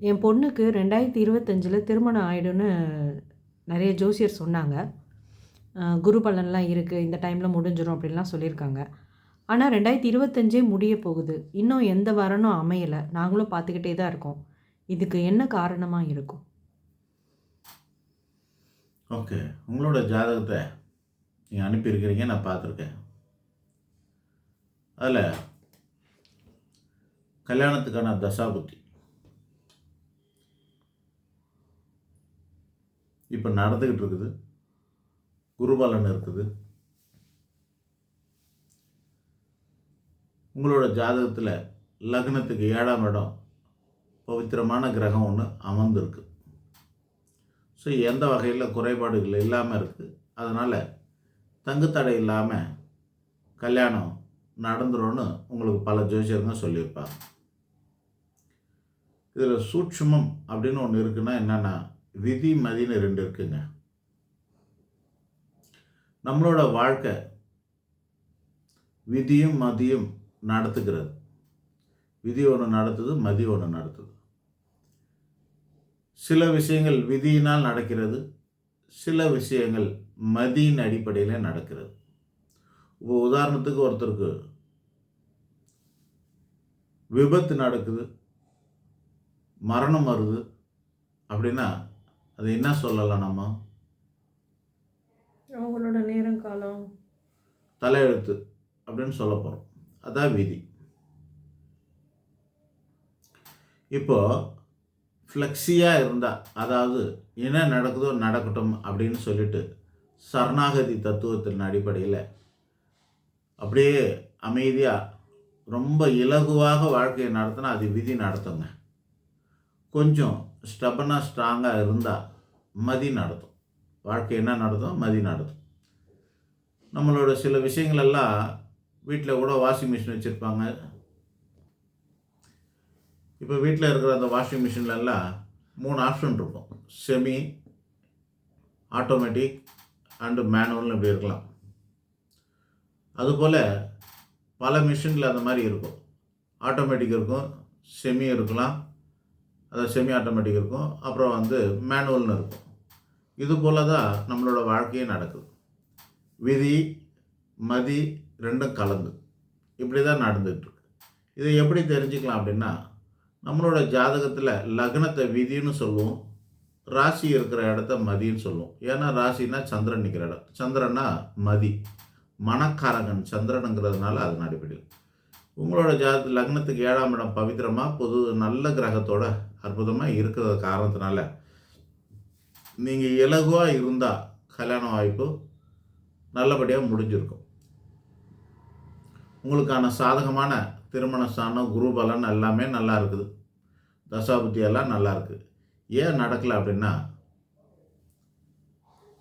என் பொண்ணுக்கு ரெண்டாயிரத்தி இருபத்தஞ்சில் திருமணம் ஆகிடும்னு நிறைய ஜோசியர் சொன்னாங்க. குரு பலன்லாம் இருக்குது இந்த டைமில் முடிஞ்சிடும் அப்படின்லாம் சொல்லியிருக்காங்க. ஆனால் ரெண்டாயிரத்தி இருபத்தஞ்சே முடிய போகுது. இன்னும் எந்த வரனும் அமையலை. நாங்களும் பார்த்துக்கிட்டே தான் இருக்கோம். இதுக்கு என்ன காரணமாக இருக்கும்? ஓகே. உங்களோட ஜாதகத்தை நீங்கள் அனுப்பியிருக்கிறீங்க நான் பார்த்துருக்கேன். அதில் கல்யாணத்துக்கான தசாபுத்தி. இப்போ நடந்துக்கிட்டு இருக்குது. குருபலன் இருக்குது உங்களோட ஜாதகத்தில் லக்னத்துக்கு ஏழாம் இடம் பவித்திரமான கிரகம் ஒன்று அமர்ந்துருக்கு. ஸோ எந்த வகையில் குறைபாடுகள் இல்லாமல் இருக்குது அதனால் தங்குத்தடை இல்லாமல் கல்யாணம் நடந்துரும்னு உங்களுக்கு பல ஜோசியருங்க சொல்லியிருப்பாங்க. இதில் சூட்சுமம் அப்படின்னு ஒன்று இருக்குன்னா என்னென்னா விதி மதின்னு ரெண்டு இருக்குங்க. நம்மளோட வாழ்க்கை விதியும் மதியும் நடத்துகிறது. விதி ஒன்று நடத்துது மதி ஒன்று நடத்துது. சில விஷயங்கள் விதியினால் நடக்கிறது சில விஷயங்கள் மதியின் அடிப்படையில் நடக்கிறது. இப்போ உதாரணத்துக்கு ஒருத்தருக்கு விபத்து நடக்குது மரணம் வருது அப்படின்னா அது என்ன சொல்லலாம் நம்ம? அவங்களோட நேரம் காலம். தலையெழுத்து அப்படின்னு சொல்ல போகிறோம் அதான் விதி. இப்போ ஃப்ளெக்ஸியாக இருந்தால் அதாவது என்ன நடக்குதோ நடக்கட்டும் அப்படின்னு சொல்லிட்டு சரணாகதி தத்துவத்தின் அடிப்படையில் அப்படியே அமைதியாக ரொம்ப இலகுவாக வாழ்க்கையை நடத்தினா அது விதி நடத்துங்க. கொஞ்சம் ஸ்டபனாக ஸ்ட்ராங்காக இருந்தால் மதி நடத்தும். வாழ்க்கை என்ன நடத்தும்? மதி நடத்தும். நம்மளோட சில விஷயங்களெல்லாம் வீட்டில் கூட வாஷிங் மிஷின் வச்சுருப்பாங்க. இப்போ வீட்டில் இருக்கிற அந்த வாஷிங் மிஷின்லலாம் மூணு ஆப்ஷன் இருக்கும். செமி ஆட்டோமேட்டிக் அண்டு மேனுவல்னு இப்படி இருக்கலாம். அதுபோல் பல மிஷினில் அந்த மாதிரி இருக்கும். ஆட்டோமேட்டிக் இருக்கும் செமி இருக்கலாம். அதாவது செமி ஆட்டோமேட்டிக் இருக்கும். அப்புறம் வந்து மேனுவல்னு இருக்கும். இது போல தான் நம்மளோட வாழ்க்கையே நடக்குது. விதி மதி ரெண்டும் கலந்து. இப்படி தான் நடந்துகிட்ருக்கு. இதை எப்படி தெரிஞ்சுக்கலாம் அப்படின்னா நம்மளோட ஜாதகத்தில் லக்னத்தை விதின்னு சொல்லுவோம். ராசி இருக்கிற இடத்த மதின்னு சொல்லுவோம். ஏன்னா ராசினா சந்திரன் நிற்கிற இடம். சந்திரன்னா மதி. மனக்காரகன் சந்திரனுங்கிறதுனால அதன் அடிப்படையில். உங்களோட ஜாத லக்னத்துக்கு ஏழாம் இடம் பவித்திரமாக பொது நல்ல கிரகத்தோட அற்புதமாக இருக்கிற காரணத்தினால. நீங்கள் இலகுவாக இருந்தால் கல்யாண வாய்ப்பு நல்லபடியாக முடிஞ்சிருக்கும். உங்களுக்கான சாதகமான திருமண ஸ்தானம் குரு பலன் எல்லாமே நல்லா இருக்குது. தசாபுத்தி எல்லாம் நல்லா இருக்குது ஏன் நடக்கலை அப்படின்னா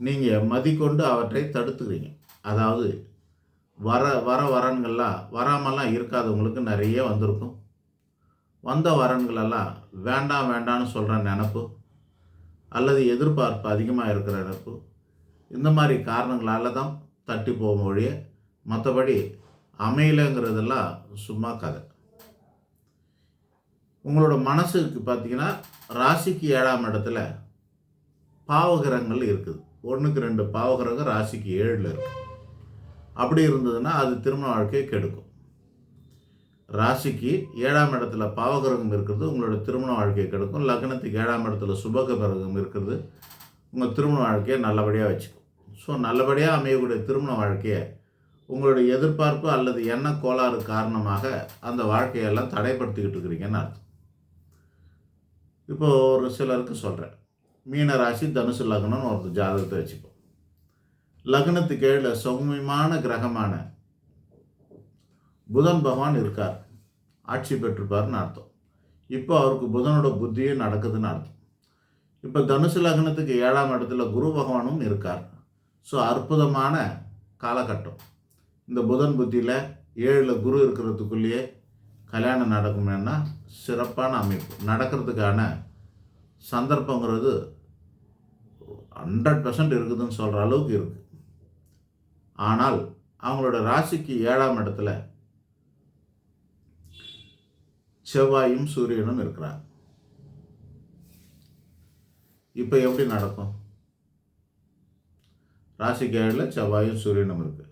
நீங்கள் மதிக்கொண்டு அவற்றை தடுத்துக்கிறீங்க. அதாவது வர வர வரன்கள்லாம் வராமலாம் இருக்காதவங்களுக்கு நிறைய வந்திருக்கும். வந்த வரன்களெல்லாம் வேண்டாம் வேண்டாம்னு சொல்கிற நினப்பு அல்லது எதிர்பார்ப்பு அதிகமாக இருக்கிற நினப்பு இந்த மாதிரி காரணங்களால் தான் தட்டி போகும் ஒழிய மற்றபடி அமையலைங்கிறதெல்லாம் சும்மா கதை. உங்களோட மனசுக்கு பார்த்தீங்கன்னா ராசிக்கு ஏழாம் இடத்துல பாவகிரகங்கள் இருக்குது. ஒன்றுக்கு ரெண்டு பாவகிரகம் ராசிக்கு ஏழில் இருக்குது அப்படி இருந்ததுன்னா அது திருமண வாழ்க்கையை கெடுக்கும். ராசிக்கு ஏழாம் இடத்துல பாவகிரகம் இருக்கிறது உங்களோட திருமண வாழ்க்கையை கெடுக்கும். லக்னத்துக்கு ஏழாம் இடத்துல சுபகிரகம் இருக்கிறது உங்கள் திருமண வாழ்க்கையை நல்லபடியாக வச்சுக்கும். ஸோ நல்லபடியாக அமையக்கூடிய திருமண வாழ்க்கையை உங்களுடைய எதிர்பார்ப்பு அல்லது எண்ண கோளாறு காரணமாக அந்த வாழ்க்கையெல்லாம் தடைப்படுத்திக்கிட்டு இருக்கிறீங்கன்னு அர்த்தம். இப்போ ஒரு சிலருக்கு சொல்கிறேன் மீன ராசி தனுசு லக்னம்னு ஒரு ஜாதகத்தை வச்சுப்போம். லக்னத்துக்கு ஏழு சௌமியமான கிரகமான புதன் பகவான் இருக்கார். ஆட்சி பெற்றிருப்பார்னு அர்த்தம். இப்போ அவருக்கு புதனோட புத்தியே நடக்குதுன்னு அர்த்தம். இப்போ தனுசு லக்னத்துக்கு ஏழாம் இடத்துல குரு பகவானும் இருக்கார். ஸோ அற்புதமான காலகட்டம். இந்த புதன் புத்தியில் ஏழில் குரு இருக்கிறதுக்குள்ளேயே கல்யாணம் நடக்குமேன்னா சிறப்பான அமைப்பு. நடக்கிறதுக்கான சந்தர்ப்பங்கிறது ஹண்ட்ரட் பர்சன்ட் இருக்குதுன்னு சொல்கிற அளவுக்கு இருக்குது ஆனால் அவங்களோட ராசிக்கு ஏழாம் இடத்துல செவ்வாயும் சூரியனும் இருக்கிறார். இப்போ எப்படி நடக்கும்? ராசிக்கு ஏழில் செவ்வாயும் சூரியனும் இருக்குது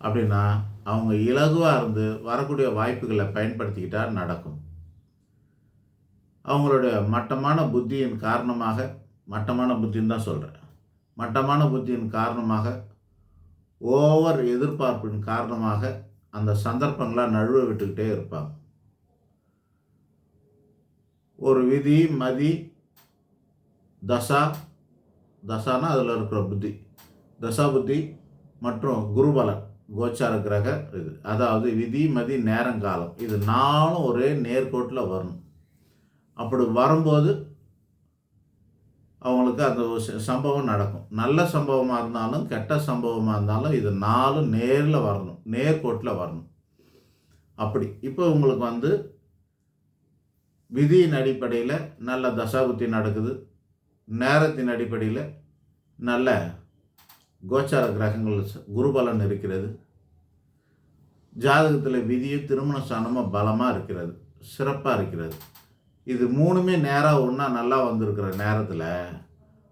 அப்படின்னா அவங்க இலகுவாக இருந்து வரக்கூடிய வாய்ப்புகளை பயன்படுத்திக்கிட்டால் நடக்கும். அவங்களுடைய மட்டமான புத்தியின் காரணமாக மட்டமான புத்தின்னு தான் சொல்கிறேன் மட்டமான புத்தியின் காரணமாக ஓவர் எதிர்பார்ப்பின் காரணமாக அந்த சந்தர்ப்பங்களை நழுவ விட்டுக்கிட்டே இருப்பாங்க. ஒரு விதி மதி தசா தசானா அதில் இருக்கிற புத்தி. தசா புத்தி மற்றும் குருபலன் கோச்சார கிரக இது. அதாவது விதி மதி நேரங்காலம். இது நாளும் ஒரே நேர்கோட்டில் வரணும். அப்படி வரும்போது அவங்களுக்கு அந்த ஒரு ச- சம்பவம் நடக்கும். நல்ல சம்பவமாக இருந்தாலும் கெட்ட சம்பவமாக இருந்தாலும் இது நாலும் நேரில் வரணும். நேர்கோட்டில் வரணும். அப்படி. இப்போ உங்களுக்கு வந்து விதியின் அடிப்படையில் நல்ல தசாபுத்தி நடக்குது. நேரத்தின் அடிப்படையில் நல்ல கோச்சார கிரகங்கள் குருபலன் இருக்கிறது. ஜாதகத்தில் விதியும் திருமண ஸ்தானமும் பலமாக இருக்கிறது. சிறப்பாக இருக்கிறது. இது மூணுமே நேராக ஒன்றா நல்லா வந்திருக்கிற நேரத்தில்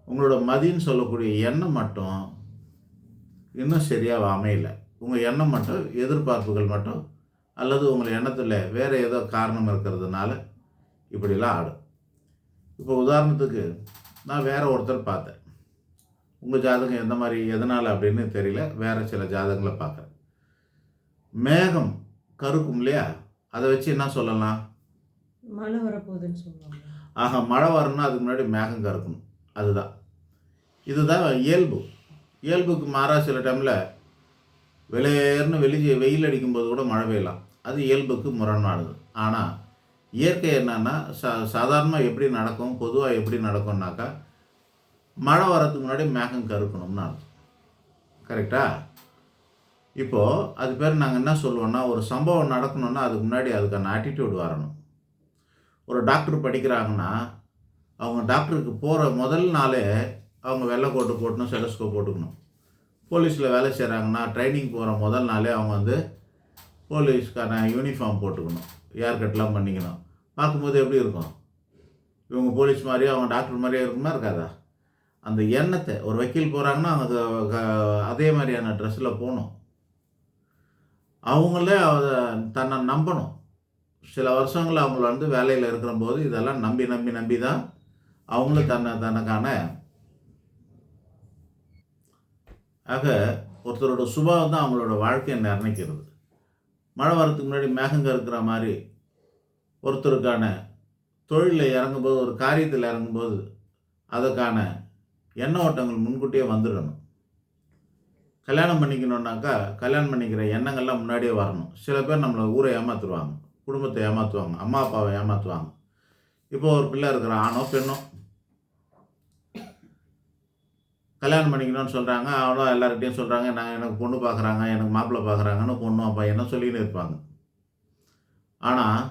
உங்களோட மதின்னு சொல்லக்கூடிய எண்ணம் மட்டும் இன்னும் சரியாக அமையல. உங்கள் எண்ணம் மட்டும் எதிர்பார்ப்புகள் மட்டும் அல்லது உங்கள் எண்ணத்தில் வேறு ஏதோ காரணம் இருக்கிறதுனால இப்படிலாம் ஆடும். இப்போ உதாரணத்துக்கு நான் வேறு ஒருத்தர் பார்த்தேன். உங்கள் ஜாதகம் எந்த மாதிரி எதனால் அப்படின்னு தெரியல. வேறு சில ஜாதகங்களை பார்க்குறேன். மேகம் கருக்கும் இல்லையா? அதை வச்சு என்ன சொல்லலாம்? மழை வரப்போகுதுன்னு சொல்லுவாங்க. ஆக மழை வரணும்னா அதுக்கு முன்னாடி மேகம் கறக்கணும். அதுதான். இதுதான் இயல்பு. இயல்புக்கு மாறா சில டைமில் வெளியேறுனு வெளியே வெயில் அடிக்கும்போது கூட மழை பெய்யலாம். அது இயல்புக்கு முரணானது ஆனால் இயற்கை என்னன்னா சா சாதாரணமாக எப்படி நடக்கும் பொதுவாக எப்படி நடக்கும்னாக்கா மழை வரதுக்கு முன்னாடி மேகம் கருக்கணும்னு அர்த்தம். கரெக்டா? இப்போது அது பேர் நாங்கள் என்ன சொல்லுவோம்னா ஒரு சம்பவம் நடக்கணும்னா அதுக்கு முன்னாடி அதுக்கான ஆட்டிடியூட் வரணும். ஒரு டாக்டர் படிக்கிறாங்கன்னா அவங்க டாக்டருக்கு போகிற முதல் நாளே அவங்க வெள்ளை கோட்டு போட்டணும் செலஸ்கோப் போட்டுக்கணும். போலீஸில் வேலை செய்கிறாங்கன்னா ட்ரைனிங் போகிற முதல் நாளே அவங்க வந்து போலீஸ்க்கான யூனிஃபார்ம் போட்டுக்கணும். ஏர் கட்லாம் பண்ணிக்கணும். பார்க்கும்போது எப்படி இருக்கும்? இவங்க போலீஸ் மாதிரியே அவங்க டாக்டர் மாதிரியே இருக்குமா இருக்காதா? அந்த எண்ணத்தை ஒரு வக்கீல் போகிறாங்கன்னா அவங்க அது- க- அதே மாதிரியான ட்ரெஸ்ஸில் போகணும். அவங்களே அதை தன்னை நம்பணும். சில வருஷங்கள் அவங்க வந்து வேலையில் இருக்கிறபோது இதெல்லாம் நம்பி நம்பி நம்பி தான் அவங்களும் தன்னை தனக்கான ஆக ஒருத்தரோட சுபாவம் தான் அவங்களோட வாழ்க்கையை நிர்ணயிக்கிறது. மழை வரத்துக்கு முன்னாடி மேகங்க இருக்கிற மாதிரி ஒருத்தருக்கான தொழிலில் இறங்கும்போது ஒரு காரியத்தில் இறங்கும்போது அதற்கான எண்ண ஓட்டங்கள் முன்கூட்டியே வந்துடணும். கல்யாணம் பண்ணிக்கணுன்னாக்கா கல்யாணம் பண்ணிக்கிற எண்ணங்கள்லாம் முன்னாடியே வரணும். சில பேர் நம்மளை ஊரை ஏமாத்துருவாங்க குடும்பத்தை ஏமாற்றுவாங்க அம்மா அப்பாவை ஏமாற்றுவாங்க இப்போ ஒரு பிள்ளை இருக்கிற ஆணோ பெண்ணோ. கல்யாணம் பண்ணிக்கணும்னு சொல்கிறாங்க அவனும் எல்லார்கிட்டையும் சொல்கிறாங்க நான் எனக்கு பொண்ணு பார்க்குறாங்க எனக்கு மாப்பிள்ளை பார்க்குறாங்கன்னு பொண்ணும் அப்பா என்ன சொல்லின்னு இருப்பாங்க. ஆனால்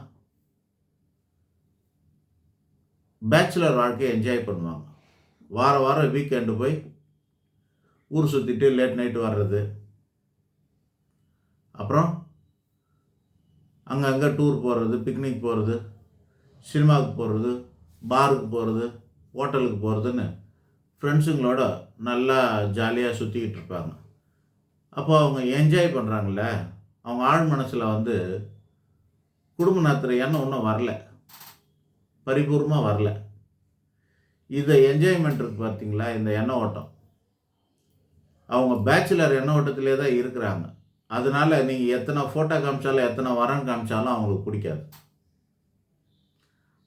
பேச்சுலர் வாழ்க்கையை என்ஜாய் பண்ணுவாங்க. வார வாரம் வீக்கெண்டு போய் ஊர் சுற்றிட்டு லேட் நைட்டு வர்றது. அப்புறம் அங்கங்கே டூர் போகிறது பிக்னிக் போகிறது சினிமாவுக்கு போகிறது பாருக்கு போகிறது ஹோட்டலுக்கு போகிறதுன்னு ஃப்ரெண்ட்ஸுங்களோட நல்லா ஜாலியாக சுற்றிக்கிட்டு இருப்பாங்க. அப்போ அவங்க என்ஜாய் பண்ணுறாங்கல்ல அவங்க ஆழ் மனசில் வந்து குடும்ப நடத்துகிற எண்ணம் ஒன்றும் வரல. பரிபூர்வமாக வரல. இதை என்ஜாய்மெண்ட் இருக்குது பார்த்தீங்களா? இந்த எண்ண ஓட்டம். அவங்க பேச்சுலர் எண்ண ஓட்டத்திலே தான் இருக்கிறாங்க. அதனால நீங்கள் எத்தனை ஃபோட்டோ காமிச்சாலும் எத்தனை வரம் காமிச்சாலும் அவங்களுக்கு பிடிக்காது.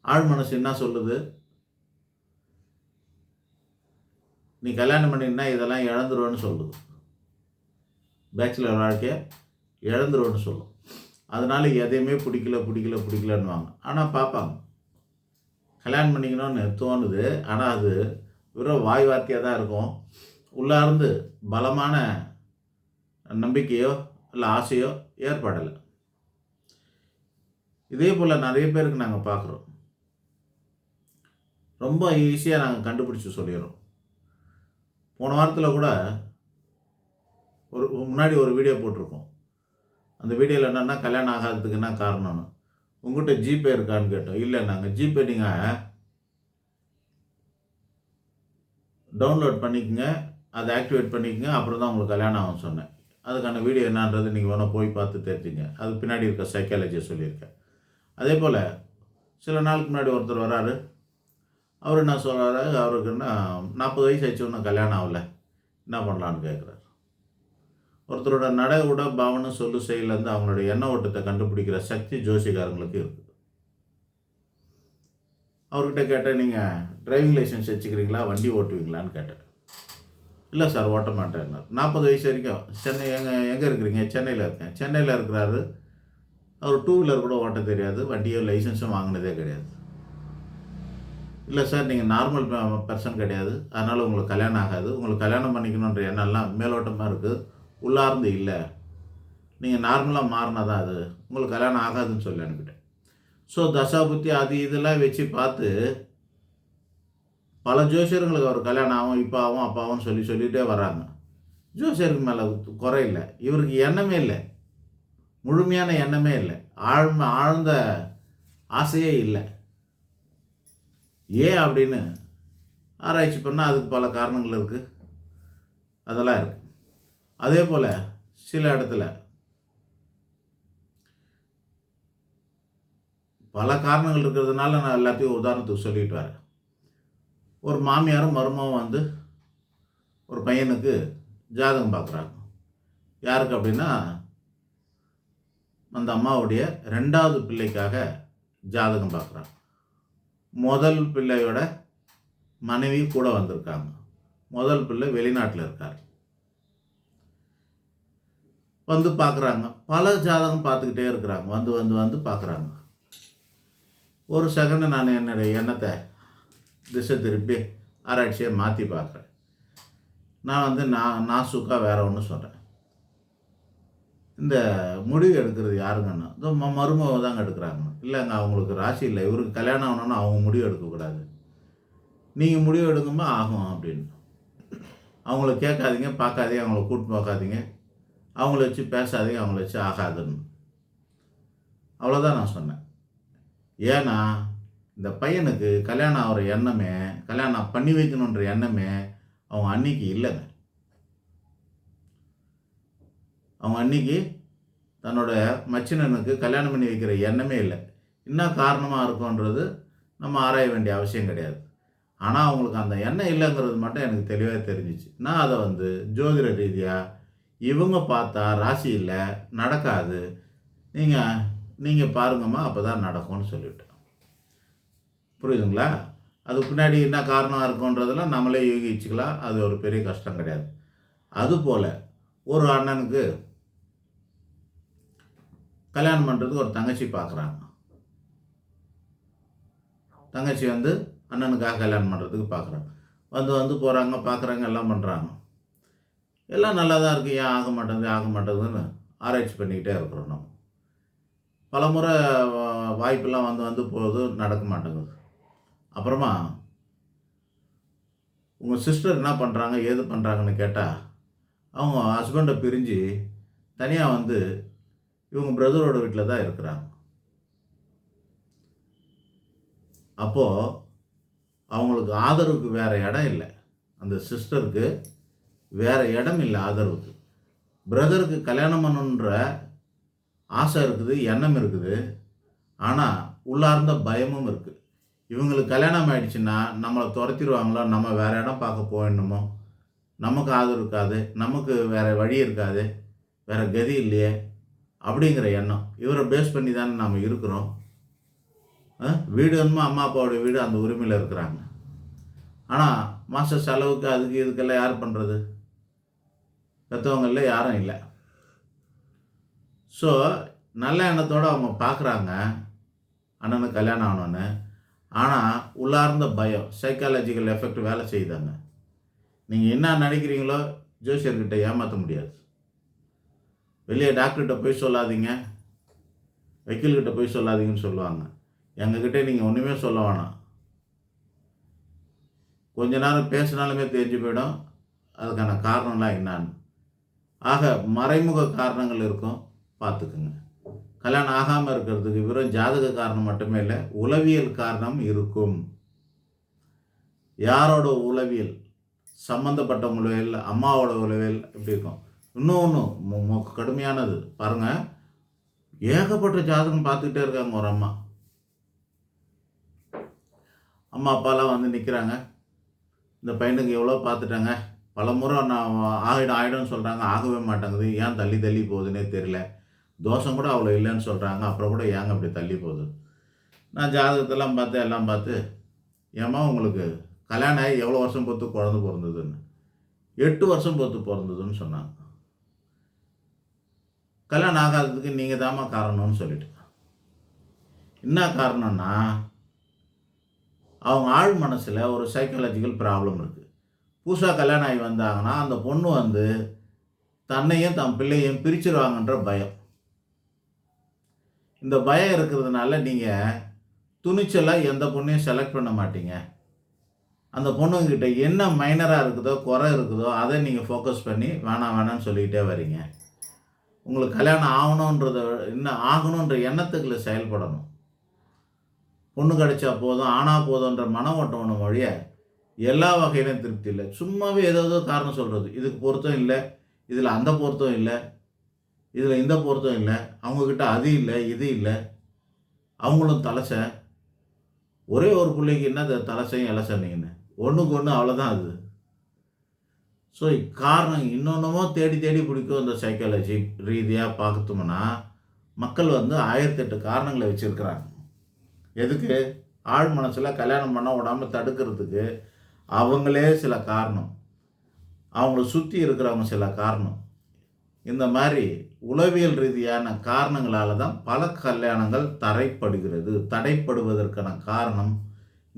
ஆழ் மனசு என்ன சொல்லுது? நீ கல்யாணம் பண்ணினா இதெல்லாம் இழந்துருவேன்னு சொல்லுது. பேச்சுலர் வாழ்க்கையை இழந்துருவேன்னு சொல்லும். அதனால் எதையுமே பிடிக்கல பிடிக்கல பிடிக்கலன்னுவாங்க. ஆனால் பார்ப்பாங்க. கல்யாணம் பண்ணிக்கணும்னு தோணுது. ஆனால் அது வெறும் வாய் வார்த்தையாக தான் இருக்கும். உள்ளார்ந்து பலமான நம்பிக்கையோ இல்லை ஆசையோ ஏற்படலை. இதே போல் நிறைய பேருக்கு நாங்கள் பார்க்குறோம் ரொம்ப ஈஸியாக நாங்கள் கண்டுபிடிச்சி சொல்லிடுறோம். போன வாரத்தில் கூட ஒரு முன்னாடி ஒரு வீடியோ போட்டிருக்கோம். அந்த வீடியோவில் என்னென்னா கல்யாணம் ஆகாததுக்கு என்ன காரணம்னு? உங்கள்கிட்ட ஜிபே இருக்கான்னு கேட்டோம். இல்லை நாங்கள் ஜிபே நீங்கள் டவுன்லோட் பண்ணிக்கங்க அதை ஆக்டிவேட் பண்ணிக்கங்க அப்புறம் தான் உங்களுக்கு கல்யாணம் ஆகும் சொன்னேன். அதுக்கான வீடியோ என்னன்றது நீங்கள் வேணால் போய் பார்த்து தெரிஞ்சுங்க. அது பின்னாடி இருக்க சைக்காலஜியை சொல்லியிருக்கேன் அதே போல் சில நாளுக்கு முன்னாடி ஒருத்தர் வராரு. அவர் என்ன சொல்கிறாரு அவருக்கு என்ன நாற்பது வயசு ஆச்சு ஒன்றும் கல்யாணம் ஆகல. என்ன பண்ணலான்னு கேட்குறாரு ஒருத்தரோட நட உட பாவனை சொல்லு செயலேருந்து அவங்களுடைய எண்ண ஓட்டத்தை கண்டுபிடிக்கிற சக்தி ஜோசிகாரங்களுக்கு இருக்குது அவர்கிட்ட கேட்டேன் நீங்கள் டிரைவிங் லைசன்ஸ் வச்சுக்கிறீங்களா? வண்டி ஓட்டுவீங்களான்னு கேட்டேன். இல்லை சார் ஓட்ட மாட்டேன்னார் நாற்பது வயசு வரைக்கும். சென்னை எங்கே எங்கே இருக்கிறீங்க? சென்னையில் இருக்கேன். சென்னையில் இருக்கிறாரு. அவர் டூ வீலர் கூட ஓட்ட தெரியாது. வண்டியோ லைசன்ஸும் வாங்கினதே கிடையாது. இல்லை சார் நீங்கள் நார்மல் பர்சன் கிடையாது. அதனால் உங்களுக்கு கல்யாணம் ஆகாது. உங்களுக்கு கல்யாணம் பண்ணிக்கணுன்ற எண்ணம்லாம் மேலோட்டமாக இருக்குது உள்ளார்ந்து இல்லை. நீங்கள் நார்மலாக மாறினா தான் அது. உங்களுக்கு கல்யாணம் ஆகாதுன்னு சொல்லி அனுப்பிட்டேன். ஸோ தசாபுத்தி அது இதெல்லாம் வச்சு பார்த்து பல ஜோசியர்களுக்கு அவர் கல்யாணம் ஆகும் இப்போ ஆகும் அப்பாவும் சொல்லி சொல்லிகிட்டே வராங்க ஜோசியருக்கு மேலே குறை இல்லை. இவருக்கு எண்ணமே இல்லை. முழுமையான எண்ணமே இல்லை. ஆழ்ம ஆழ்ந்த ஆசையே இல்லை. ஏன் அப்படின்னு ஆராய்ச்சி பண்ணால் அதுக்கு பல காரணங்கள் இருக்குது அதெல்லாம் இருக்குது அதே போல் சில இடத்துல பல காரணங்கள் இருக்கிறதுனால நான் எல்லாத்தையும் உதாரணத்துக்கு சொல்லிட்டு வரேன். ஒரு மாமியாரும் மருமவும் வந்து ஒரு பையனுக்கு ஜாதகம் பார்க்குறாங்க. யாருக்கு அப்படின்னா அந்த அம்மாவுடைய ரெண்டாவது பிள்ளைக்காக ஜாதகம் பார்க்குறாங்க. முதல் பிள்ளையோட மனைவி கூட வந்திருக்காங்க. முதல் பிள்ளை வெளிநாட்டில் இருக்கார். வந்து பார்க்குறாங்க. பல ஜாதகம் பார்த்துக்கிட்டே இருக்கிறாங்க. வந்து வந்து வந்து பார்க்குறாங்க. ஒரு செகண்டு நான் என்னுடைய எண்ணத்தை திசை திருப்பி ஆராய்ச்சியை மாற்றி பார்க்குறேன். நான் வந்து நான் நான் சுக்கா வேறு ஒன்று சொல்கிறேன் இந்த முடிவு எடுக்கிறது யாருங்கன்னா இதோ மருமக தாங்க எடுக்கிறாங்க. இல்லைங்க அவங்களுக்கு ராசி இல்லை. இவருக்கு கல்யாணம் ஆகணும்னா அவங்க முடிவு எடுக்கக்கூடாது. நீங்கள் முடிவு எடுக்கும்போது ஆகும் அப்படின்னு. அவங்கள கேட்காதீங்க பார்க்காதீங்க அவங்கள கூட்டு பார்க்காதீங்க. அவங்கள வச்சு பேசாதீங்க அவங்கள வச்சு ஆகாதுன்னு. அவ்வளோதான் நான் சொன்னேன். ஏன்னா இந்த பையனுக்கு கல்யாணம் ஆகிற எண்ணமே கல்யாணம் பண்ணி வைக்கணுன்ற எண்ணமே அவங்க அன்னைக்கு இல்லைங்க. அவங்க அன்னைக்கு தன்னோட மச்சினனுக்கு கல்யாணம் பண்ணி வைக்கிற எண்ணமே இல்லை. என்ன காரணமாக இருக்கும்ன்றது நம்ம ஆராய வேண்டிய அவசியம் கிடையாது. ஆனால் அவங்களுக்கு அந்த எண்ணம் இல்லைங்கிறது மட்டும் எனக்கு தெளிவாக தெரிஞ்சிச்சு. நான் அதை வந்து ஜோதிட ரீதியாக இவங்க பார்த்தா ராசி இல்லை நடக்காது. நீங்கள் நீங்கள் பாருங்கம்மா அப்போ தான் நடக்கும்னு சொல்லிவிட்டேன். புரியுதுங்களா? அது பின்னாடி என்ன காரணம் இருக்குன்றதெல்லாம் நம்மளே யூகிச்சுக்கலாம். அது ஒரு பெரிய கஷ்டம் கிடையாது. அதுபோல் ஒரு அண்ணனுக்கு கல்யாணம் பண்ணுறதுக்கு ஒரு தங்கச்சி பார்க்குறாங்க தங்கச்சி வந்து அண்ணனுக்காக கல்யாணம் பண்ணுறதுக்கு பார்க்குறாங்க வந்து வந்து போகிறாங்க பார்க்குறாங்க எல்லாம் பண்ணுறாங்க எல்லாம் நல்லா தான் இருக்குது ஏன் ஆக மாட்டேங்குது ஆக மாட்டேங்குதுன்னு ஆராய்ச்சி பண்ணிக்கிட்டே இருக்கிறோம் நம்ம. பல முறை வாய்ப்பெல்லாம் வந்து வந்து போகுது நடக்க மாட்டேங்குது. அப்புறமா உங்கள் சிஸ்டர் என்ன பண்ணுறாங்க ஏது பண்ணுறாங்கன்னு கேட்டால் அவங்க ஹஸ்பண்டை பிரிஞ்சு தனியாக வந்து இவங்க பிரதரோட வீட்டில் தான் இருக்கிறாங்க. அப்போது அவங்களுக்கு ஆதரவுக்கு வேறு இடம் இல்லை. அந்த சிஸ்டருக்கு வேறு இடம் இல்லை ஆதரவுக்கு. பிரதருக்கு கல்யாணம் பண்ணணுன்ற ஆசை இருக்குது எண்ணம் இருக்குது. ஆனால் உள்ளார்ந்த பயமும் இருக்குது இவங்களுக்கு கல்யாணம் ஆயிடுச்சுன்னா நம்மளை துரத்திடுவாங்களோ? நம்ம வேறு இடம் பார்க்க போயிடணுமோ நமக்கு ஆதரவு இருக்காது. நமக்கு வேறு வழி இருக்காது. வேறு கதி இல்லையே? அப்படிங்கிற எண்ணம். இவரை பேஸ் பண்ணி தானே நாம் இருக்கிறோம். ஆ? வீடு வந்து அம்மா அப்பாவோடைய வீடு அந்த உரிமையில் இருக்கிறாங்க. ஆனால் மாத செலவுக்கு அதுக்கு இதுக்கெல்லாம் யார் பண்ணுறது பெற்றவங்களில் யாரும் இல்லை. ஸோ நல்ல எண்ணத்தோடு அவங்க பார்க்குறாங்க. அண்ணனுக்கு கல்யாணம் ஆகணுன்னு ஆனால் உள்ளார்ந்த பயம் சைக்காலஜிக்கல் எஃபெக்ட் வேலை செய்யுதாங்க. நீங்கள் என்ன நினைக்கிறீங்களோ ஜோசியர்கிட்ட ஏமாற்ற முடியாது. வெளியே டாக்டர்கிட்ட போய் சொல்லாதீங்க. வக்கீல்கிட்ட போய் சொல்லாதீங்கன்னு சொல்லுவாங்க. எங்ககிட்ட நீங்கள் ஒன்றுமே சொல்ல வேணாம். கொஞ்ச நேரம் பேசினாலுமே தெரிஞ்சு போயிடும். அதுக்கான காரணம்லாம் என்னான்னு. ஆக மறைமுக காரணங்கள் இருக்கும். பார்த்துக்குங்க. கல்யாணம் ஆகாமல் இருக்கிறதுக்கு வெறும் ஜாதக காரணம் மட்டுமே இல்லை உளவியல் காரணம் இருக்கும். யாரோட உளவியல்? சம்மந்தப்பட்ட உளவியல் அம்மாவோட உளவியல் இப்படி இருக்கும்? இன்னொன்று மு மு கடுமையானது. பாருங்கள் ஏகப்பட்ட ஜாதகம் பார்த்துக்கிட்டே இருக்காங்க ஒரு அம்மா. அம்மா அப்பாலாம் வந்து நிற்கிறாங்க இந்த பையனுக்கு எவ்வளோ பார்த்துட்டாங்க? பல முறை நான் ஆகிடும் ஆகிடும்னு சொல்கிறாங்க ஆகவே மாட்டேங்குது. ஏன் தள்ளி தள்ளி போகுதுன்னே தெரியல. தோஷம் கூட அவ்வளோ இல்லைன்னு சொல்கிறாங்க அப்புறம் கூட ஏங்க அப்படி தள்ளி போகுது? நான் ஜாதகத்தெல்லாம் பார்த்து எல்லாம் பார்த்து ஏமா உங்களுக்கு கல்யாணம் ஆகி எவ்வளோ வருஷம் பொறுத்து குழந்த பிறந்ததுன்னு? எட்டு வருஷம் பொறுத்து பிறந்ததுன்னு சொன்னாங்க. கல்யாணம் ஆகாததுக்கு நீங்கள் தாம்மா காரணம்னு சொல்லிட்டு. என்ன காரணம்னா அவங்க ஆழ் மனசில் ஒரு சைக்காலஜிக்கல் ப்ராப்ளம் இருக்குது புதுசாக கல்யாணம் ஆகி வந்தாங்கன்னா அந்த பொண்ணு வந்து தன்னையும் தன் பிள்ளையும் பிரிச்சிருவாங்கன்ற பயம். இந்த பயம் இருக்கிறதுனால நீங்கள் துணிச்சலாக எந்த பொண்ணையும் செலக்ட் பண்ண மாட்டீங்க. அந்த பொண்ணுங்கிட்ட என்ன மைனராக இருக்குதோ குறை இருக்குதோ அதை நீங்கள் ஃபோக்கஸ் பண்ணி வேணாம் வேணாம்னு சொல்லிக்கிட்டே வரீங்க. உங்களுக்கு கல்யாணம் ஆகணுன்றத இன்னும் ஆகணுன்ற எண்ணத்துக்குள்ள செயல்படணும். பொண்ணு கிடைச்சா போதும் ஆனால் போதுன்ற மன ஓட்டம் ஒன்று மொழிய எல்லா வகையிலும் திருப்தி இல்லை. சும்மாவே ஏதோ காரணம் சொல்கிறது இதுக்கு பொருத்தம் இல்லை இதில் அந்த பொருத்தம் இல்லை இதில் இந்த பொருத்தம் இல்லை அவங்கக்கிட்ட அது இல்லை இது இல்லை. அவங்களும் தலசை. ஒரே ஒரு பிள்ளைக்கு என்ன இந்த தலைசையும் இலசனைன்னு ஒன்றுக்கு ஒன்று அவ்வளோதான் அது. ஸோ காரணம் இன்னொன்றுமோ தேடி தேடி பிடிக்கும் இந்த சைக்காலஜி ரீதியாக பார்த்தோம்னா மக்கள் வந்து ஆயிரத்தெட்டு காரணங்களை வச்சுருக்கிறாங்க. எதுக்கு? ஆழ் மனசில் கல்யாணம் பண்ண விடாமல் தடுக்கிறதுக்கு அவங்களே சில காரணம். அவங்கள சுற்றி இருக்கிறவங்க சில காரணம். இந்த மாதிரி உளவியல் ரீதியான காரணங்களால் தான் பல கல்யாணங்கள் தடைப்படுகிறது. தடைப்படுவதற்கான காரணம்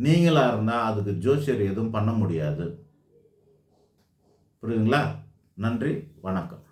நீங்களாக இருந்தால் அதுக்கு ஜோசியர் எதுவும் பண்ண முடியாது. புரியுதுங்களா? நன்றி வணக்கம்.